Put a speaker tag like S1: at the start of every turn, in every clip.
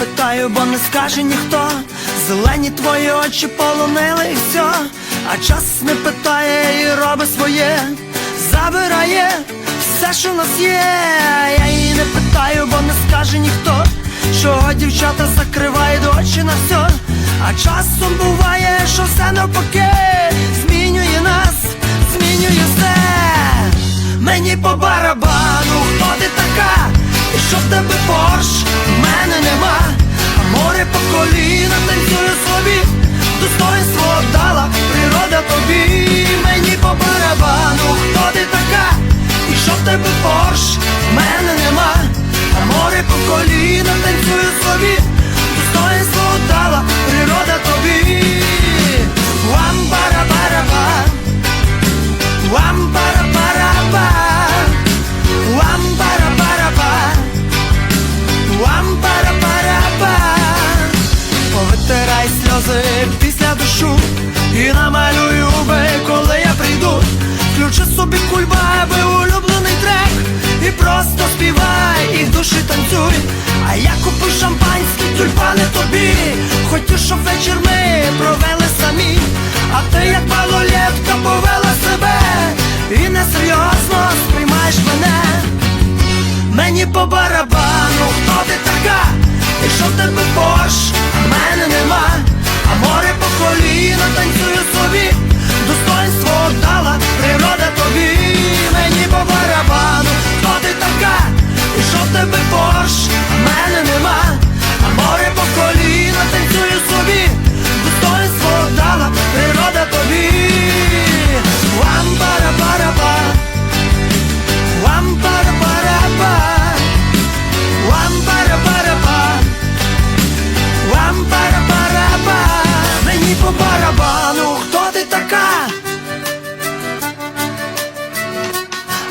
S1: питаю, бо не скаже ніхто. Зелені твої очі полонили і все, а час не питає і робить своє, забирає все, що в нас є. Я її не питаю, бо не скаже ніхто. Чого дівчата закривають очі на все, а часом буває, що все навпаки змінює нас, змінює все. Мені по барабану, хто ти така? І що в тебе порш? собі, достоинство дала природа тобі, вам пара пара па вам пара пара па вам пара пара па вам пара пара па Повитирай сльози після душу і намалюю би, коли я прийду, включи собі кульбаби улюблений трек. І просто співай, і душі танцюй. А я купив шампанські тюльпани тобі. Хочу, щоб вечір ми провели самі. А ти як малолетка повела себе. І несерйозно сприймаєш мене. Мені по барабану, хто ти така? І що в тебе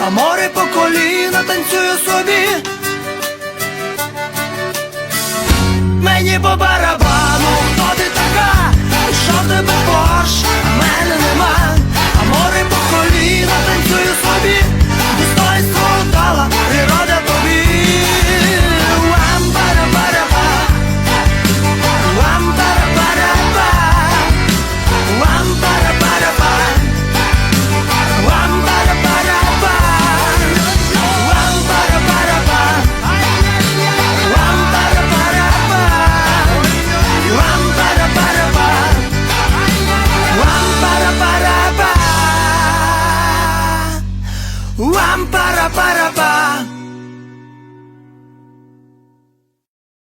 S1: Море по коліна танцює собі Wam para para pa.